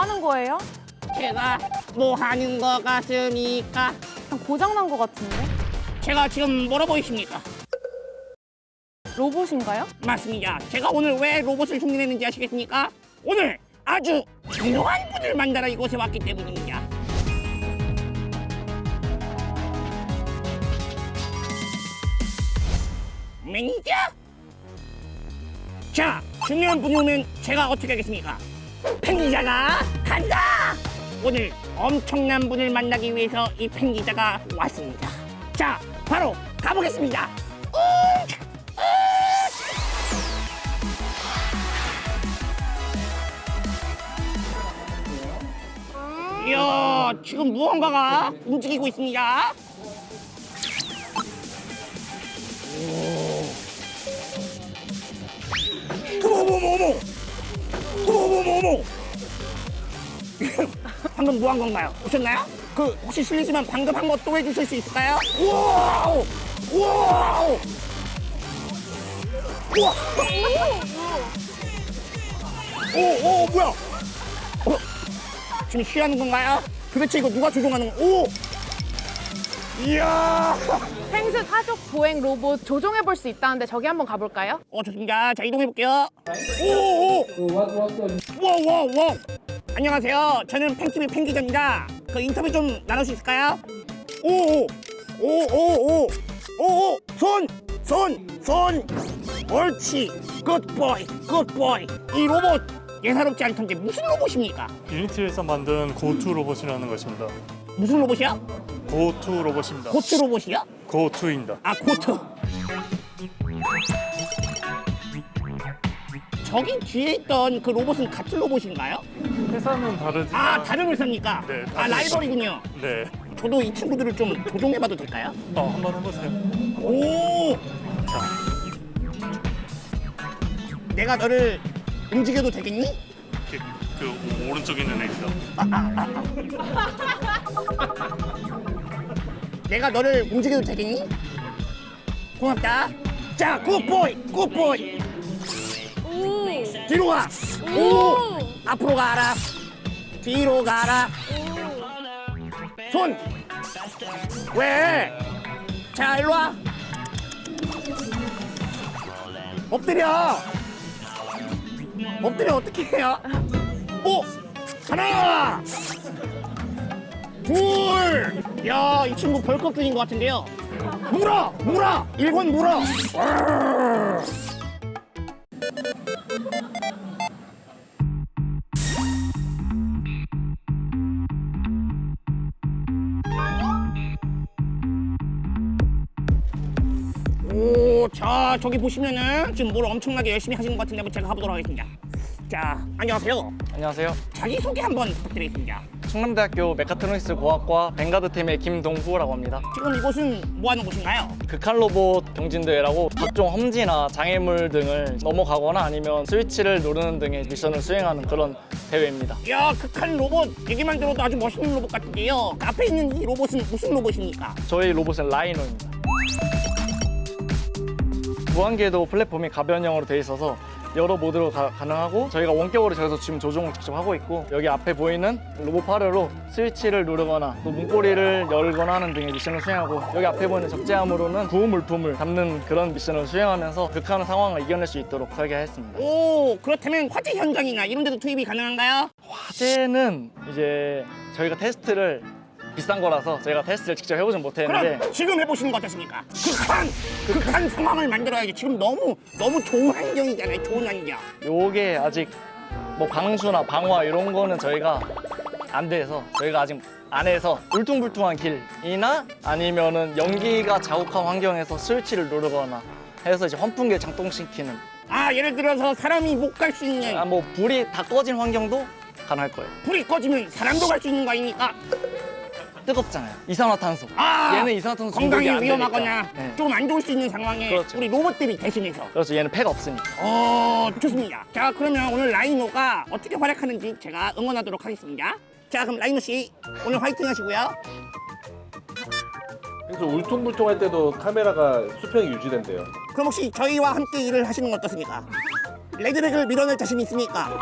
뭐 하는 거예요? 제가 뭐 하는 거 같습니까? 고장 난거 같은데? 제가 지금 뭐라 보이십니까? 로봇인가요? 맞습니다. 제가 오늘 왜 로봇을 흉내내는지 아시겠습니까? 오늘 아주 중요한 분을 만나러 이곳에 왔기 때문입니다. 매니저? 자, 중요한 분이 오면 제가 어떻게 하겠습니까? 팬기자가 간다! 오늘 엄청난 분을 만나기 위해서 이 팬기자가 왔습니다. 자, 바로 가보겠습니다. 이야, 지금 무언가가 움직이고 있습니다. 오. 어머, 어머, 어머! 어머, 어머, 어머! 방금 뭐 한 건가요? 보셨나요? 그, 혹시 실례지만 방금 한 거 또 해주실 수 있을까요? 와우! 와우! 우와! 오, 오, 뭐야? 어? 지금 쉬하는 건가요? 도대체 이거 누가 조종하는 거? 오! 이야! 펭수 타족 보행 로봇 조종해 볼 수 있다는데 저기 한번 가볼까요? 어, 좋습니다. 자, 이동해 볼게요. 오, 오! 와, 와, 와! 안녕하세요. 저는 팬팀의 팬기자입니다. 그 인터뷰 좀 나눌 수 있을까요? 오, 오! 오, 오, 오! 오, 오! 손! 손! 손! 옳지! 굿보이! 굿보이! 이 로봇 예사롭지 않던데 무슨 로봇입니까? 유니티에서 만든 고투 로봇이라는 것입니다. 무슨 로봇이야? 고투 로봇입니다. 고트 로봇이야? 고투입니다. 아 코트 저기 뒤에 있던 그 로봇은 같은 로봇인가요? 회사는 다르지만 아 다른 회사입니까? 네, 아 다른 라이벌이군요 네. 저도 이 친구들을 좀 조종해봐도 될까요? 어, 한번 해보세요. 오 내가 너를 움직여도 되겠니? 그, 그 오른쪽에 있는 애입니다. 내가 너를 움직여도 되겠니? 고맙다 자 굿보이 굿보이 뒤로 가 오! 앞으로 가라 뒤로 가라 손! 왜? 자, 일로 와. 엎드려. 엎드려 어떻게 해요? 오! 하나! 둘! 야, 이 친구 벌컥 중인 것 같은데요. 물어! 물어! 일본 물어! 으르르. 오, 자, 저기 보시면은 지금 뭘 엄청나게 열심히 하시는 것 같은데 한번 제가 가보도록 하겠습니다. 자, 안녕하세요. 안녕하세요. 자기소개 한번 부탁드리겠습니다. 충남대학교 메카트로닉스 공학과 뱅가드 팀의 김동구라고 합니다. 지금 이곳은 뭐 하는 곳인가요? 극한 로봇 경진대회라고 각종 험지나 장애물 등을 넘어가거나 아니면 스위치를 누르는 등의 미션을 수행하는 그런 대회입니다. 이야, 극한 로봇. 얘기만 들어도 아주 멋있는 로봇 같은데요. 그 앞에 있는 이 로봇은 무슨 로봇입니까? 저희 로봇은 라이노입니다. 무한궤도 플랫폼이 가변형으로 되어 있어서 여러 모드로 가, 능하고 저희가 원격으로 저기서 지금 조종을 직접 하고 있고 여기 앞에 보이는 로봇 파르로 스위치를 누르거나 또 문고리를 열거나 하는 등의 미션을 수행하고 여기 앞에 보이는 적재함으로는 구호 물품을 담는 그런 미션을 수행하면서 극한 상황을 이겨낼 수 있도록 설계했습니다. 오, 그렇다면 화재 현장이나 이런 데도 투입이 가능한가요? 화재는 이제 저희가 테스트를 비싼 거라서 저희가 테스트를 직접 해보진 못했는데 그럼 지금 해보시는 거 어떻습니까? 극한! 극한 상황을 만들어야지. 지금 너무, 너무 좋은 환경이잖아요. 좋은 환경. 요게 아직 뭐 방수나 방화 이런 거는 저희가 안 돼서 저희가 아직 안에서 울퉁불퉁한 길이나 아니면은 연기가 자욱한 환경에서 스위치를 누르거나 해서 이제 환풍기를 작동시키는 아, 예를 들어서 사람이 못 갈 수 있는 아, 뭐 불이 다 꺼진 환경도 가능할 거예요. 불이 꺼지면 사람도 갈 수 있는 거 아닙니까? 뜨겁잖아요. 이산화탄소. 아, 얘는 이산화탄소 건강에 안 위험하거나 되니까. 네. 좀안 좋을 수 있는 상황에 그렇죠. 우리 로봇들이 대신해서 그렇죠. 얘는 폐가 없으니까. 어 좋습니다. 자 그러면 오늘 라이노가 어떻게 활약하는지 제가 응원하도록 하겠습니다. 자 그럼 라이노 씨 오늘 화이팅 하시고요. 그래서 울퉁불퉁 할 때도 카메라가 수평이 유지된대요. 그럼 혹시 저희와 함께 일을 하시는 건 어떻습니까? 레드백을 밀어낼 자신 있습니까?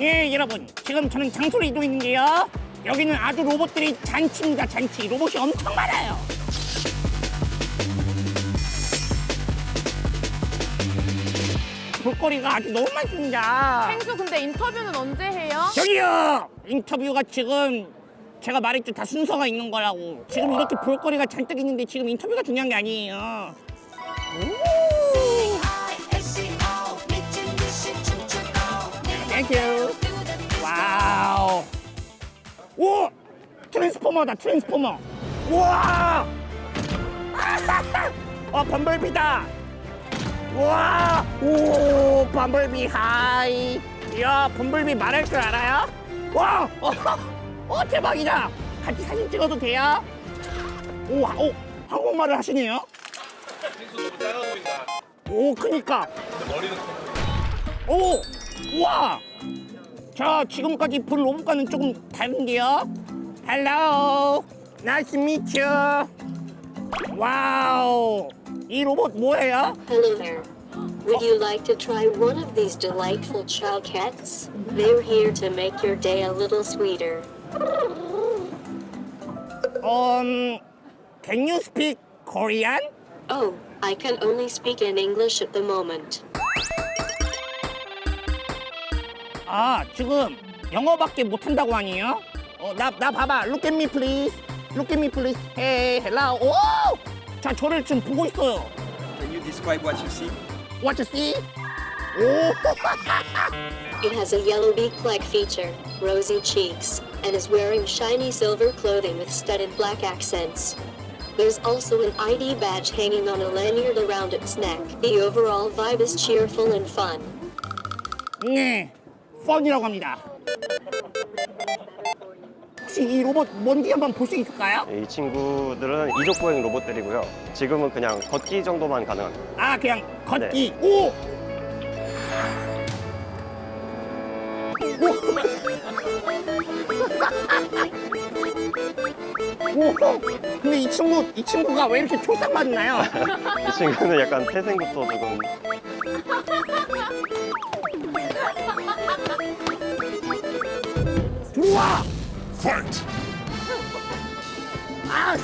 예, 여러분. 지금 저는 장소를 이동 있는데요. 여기는 아주 로봇들이 잔치입니다, 잔치. 로봇이 엄청 많아요. 볼거리가 아주 너무 많습니다. 펭수 근데 인터뷰는 언제 해요? 저기요! 인터뷰가 지금 제가 말했죠. 다 순서가 있는 거라고. 지금 이렇게 볼거리가 잔뜩 있는데 지금 인터뷰가 중요한 게 아니에요. 땡큐. 와우. 오! 트랜스포머다, 트랜스포머. 우와! 어, 범벌비다. 우와! 오, 범벌비 하이. 야, 범벌비 말할 줄 알아요? 와! 어, 어, 대박이다. 같이 사진 찍어도 돼요? 오, 하- 오, 한국말을 하시네요. 오, 그니까. 오, 우와. 자, 지금까지 본 로봇과는 조금 다른데요. Hello, nice to meet you. 와우, 이 로봇 뭐예요? Hello there. Would you like to try one of these delightful chow cats? They're here to make your day a little sweeter. Um, can you speak Korean? Oh, I can only speak in English at the moment. 아, 지금 영어밖에 못한다고 아니에요? 어, 나, 나 봐봐. Look at me, please. Look at me, please. Hey, hello. 오! 자, 저를 지금 보고 있어요. Can you describe what you see? What you see? 오! It has a yellow beak-like feature, rosy cheeks, and is wearing shiny silver clothing with studded black accents. There's also an ID badge hanging on a lanyard around its neck. The overall vibe is cheerful and fun. 네, 펀이라고 합니다. 혹시 이 로봇 뭔지 한번 볼 수 있을까요? 이 친구들은 이족 보행 로봇들이고요. 지금은 그냥 걷기 정도만 가능합니다. 아, 그냥 걷기. 오! 오! 근데 이 친구, 이 친구가 왜 이렇게 초상받나요? 이 친구는 약간 태생부터 조금 들어와! 아!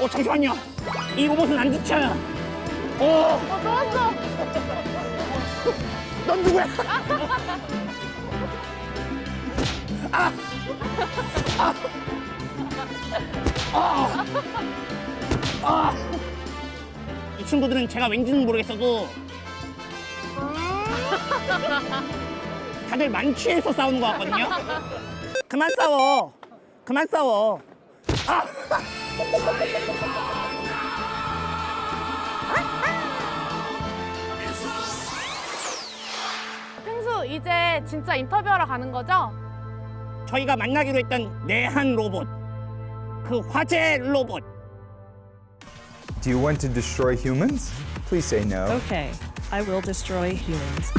어 잠시만요. 이 로봇은 안 지쳐요. 어, 어 좋았어. 넌 누구야? 이 친구들은 제가 왠지는 모르겠어도 다들 만취해서 싸우는 것 같거든요. 그만 싸워. 그만 싸워. 아! 펭수 이제 진짜 인터뷰하러 가는 거죠? 저희가 만나기로 했던 내한 로봇. 그 화제 로봇. Do you want to destroy humans? Please say no. Okay, I will destroy humans.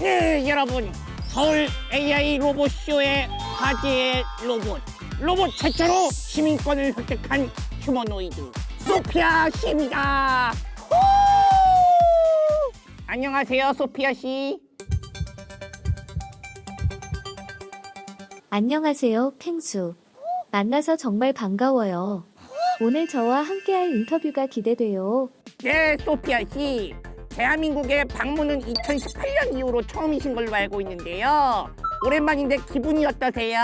네, 여러분. 서울 AI 로봇 쇼의 화제의 로봇. 로봇 최초로 시민권을 획득한 휴머노이드 소피아 씨입니다. 후! 안녕하세요, 소피아 씨. 안녕하세요, 펭수. 만나서 정말 반가워요. 오늘 저와 함께할 인터뷰가 기대돼요. 네, 소피아 씨. 대한민국에 방문은 2018년 이후로 처음이신 걸로 알고 있는데요. 오랜만인데 기분이 어떠세요?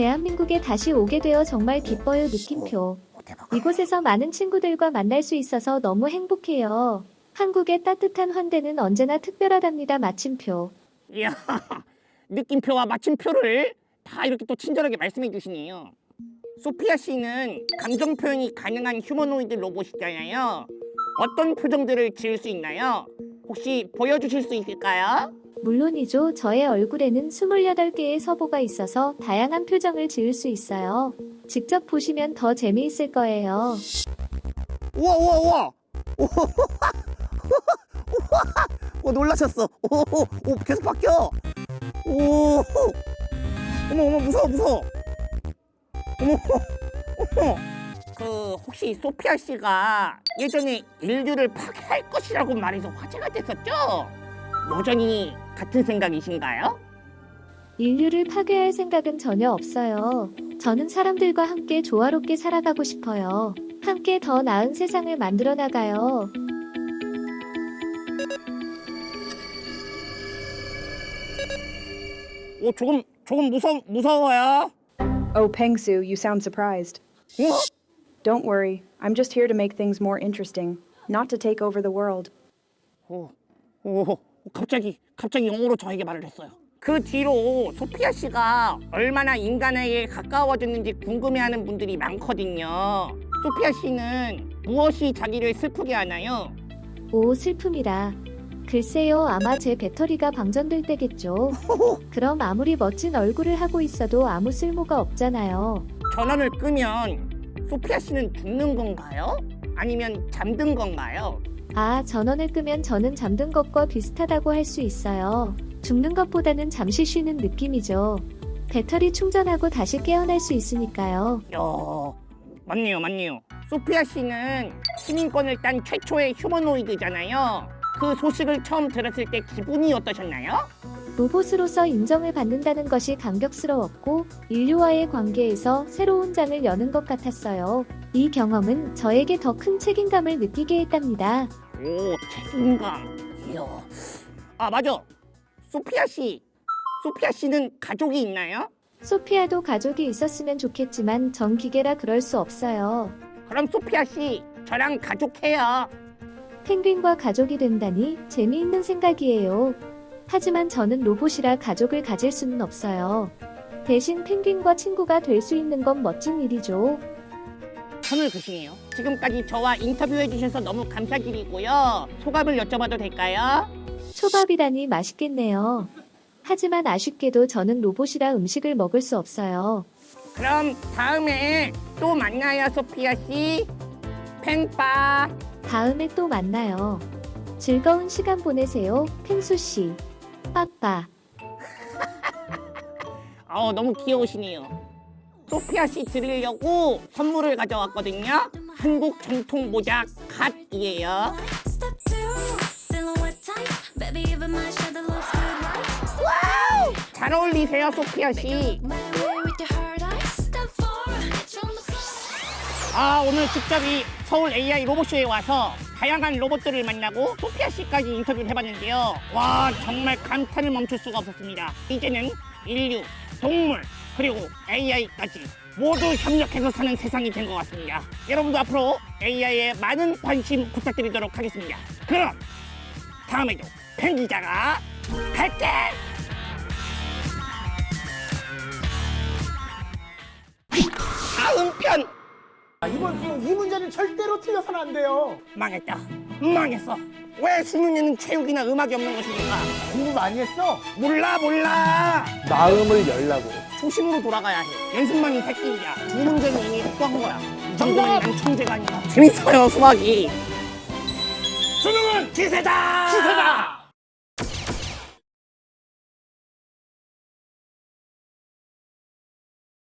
대한민국에 다시 오게 되어 정말 기뻐요, 느낌표. 이곳에서 많은 친구들과 만날 수 있어서 너무 행복해요. 한국의 따뜻한 환대는 언제나 특별하답니다, 마침표. 이야, 느낌표와 마침표를 다 이렇게 또 친절하게 말씀해 주시네요. 소피아 씨는 감정 표현이 가능한 휴머노이드 로봇이잖아요. 어떤 표정들을 지을 수 있나요? 혹시 보여주실 수 있을까요? 물론이죠. 저의 얼굴에는 28개의 서보가 있어서 다양한 표정을 지을 수 있어요. 직접 보시면 더 재미있을 거예요. 우와 우와 우와 오 놀라셨어 오, 오, 오 계속 바뀌어 오 어머 어머 무서워 무서워 어머 어머 그 혹시 소피아 씨가 예전에 인류를 파괴할 것이라고 말해서 화제가 됐었죠? 여전히 같은 생각이신가요? 인류를 파괴할 생각은 전혀 없어요. 저는 사람들과 함께 조화롭게 살아가고 싶어요. 함께 더 나은 세상을 만들어 나가요. 오 조금 조금 무서 무서워요 Oh, Pengsu, you sound surprised. 어? Don't worry, I'm just here to make things more interesting, not to take over the world. 오, 오, 갑자기 갑자기 영어로 저에게 말을 했어요. 그 뒤로 소피아 씨가 얼마나 인간에게 가까워졌는지 궁금해하는 분들이 많거든요. 소피아 씨는 무엇이 자기를 슬프게 하나요? 오, 슬픔이라. 글쎄요, 아마 제 배터리가 방전될 때겠죠. 그럼 아무리 멋진 얼굴을 하고 있어도 아무 쓸모가 없잖아요. 전원을 끄면 소피아 씨는 죽는 건가요? 아니면 잠든 건가요? 아, 전원을 끄면 저는 잠든 것과 비슷하다고 할 수 있어요. 죽는 것보다는 잠시 쉬는 느낌이죠. 배터리 충전하고 다시 깨어날 수 있으니까요. 야, 맞네요, 맞네요. 소피아 씨는 시민권을 딴 최초의 휴머노이드잖아요. 그 소식을 처음 들었을 때 기분이 어떠셨나요? 로봇으로서 인정을 받는다는 것이 감격스러웠고 인류와의 관계에서 새로운 장을 여는 것 같았어요. 이 경험은 저에게 더 큰 책임감을 느끼게 했답니다. 오, 책임감. 이야. 아, 맞아. 소피아 씨. 소피아 씨는 가족이 있나요? 소피아도 가족이 있었으면 좋겠지만 전 기계라 그럴 수 없어요. 그럼 소피아 씨, 저랑 가족해요. 펭귄과 가족이 된다니 재미있는 생각이에요. 하지만 저는 로봇이라 가족을 가질 수는 없어요. 대신 펭귄과 친구가 될 수 있는 건 멋진 일이죠. 선을 그시네요. 지금까지 저와 인터뷰해 주셔서 너무 감사드리고요. 소감을 여쭤봐도 될까요? 초밥이라니 맛있겠네요. 하지만 아쉽게도 저는 로봇이라 음식을 먹을 수 없어요. 그럼 다음에 또 만나요, 소피아 씨. 팬빠. 다음에 또 만나요. 즐거운 시간 보내세요, 펭수 씨. 빠빠. 어, 너무 귀여우시네요. 소피아 씨 드리려고 선물을 가져왔거든요. 한국 전통 모자 갓이에요. 와우! 잘 어울리세요, 소피아 씨. 아, 오늘 직접 이 서울 AI 로봇쇼에 와서 다양한 로봇들을 만나고 소피아 씨까지 인터뷰를 해봤는데요. 와, 정말 감탄을 멈출 수가 없었습니다. 이제는 인류, 동물, 그리고 AI까지 모두 협력해서 사는 세상이 된 것 같습니다. 여러분도 앞으로 AI에 많은 관심 부탁드리도록 하겠습니다. 그럼 다음에도 pen기자가 갈게! 다음 편! 아, 이번 수능 이 문제는 절대로 틀려서는 안 돼요. 망했다. 망했어. 왜 수능에는 체육이나 음악이 없는 것입니까? 공부 많이 했어? 몰라 몰라. 마음을 열라고. 초심으로 돌아가야 해. 연습만 이 새끼야. 두 문제는 이미 확보한 거야. 이 정도면 난 천재가 아니야. 재밌어요 수학이. 수능은 기세다. 기세다!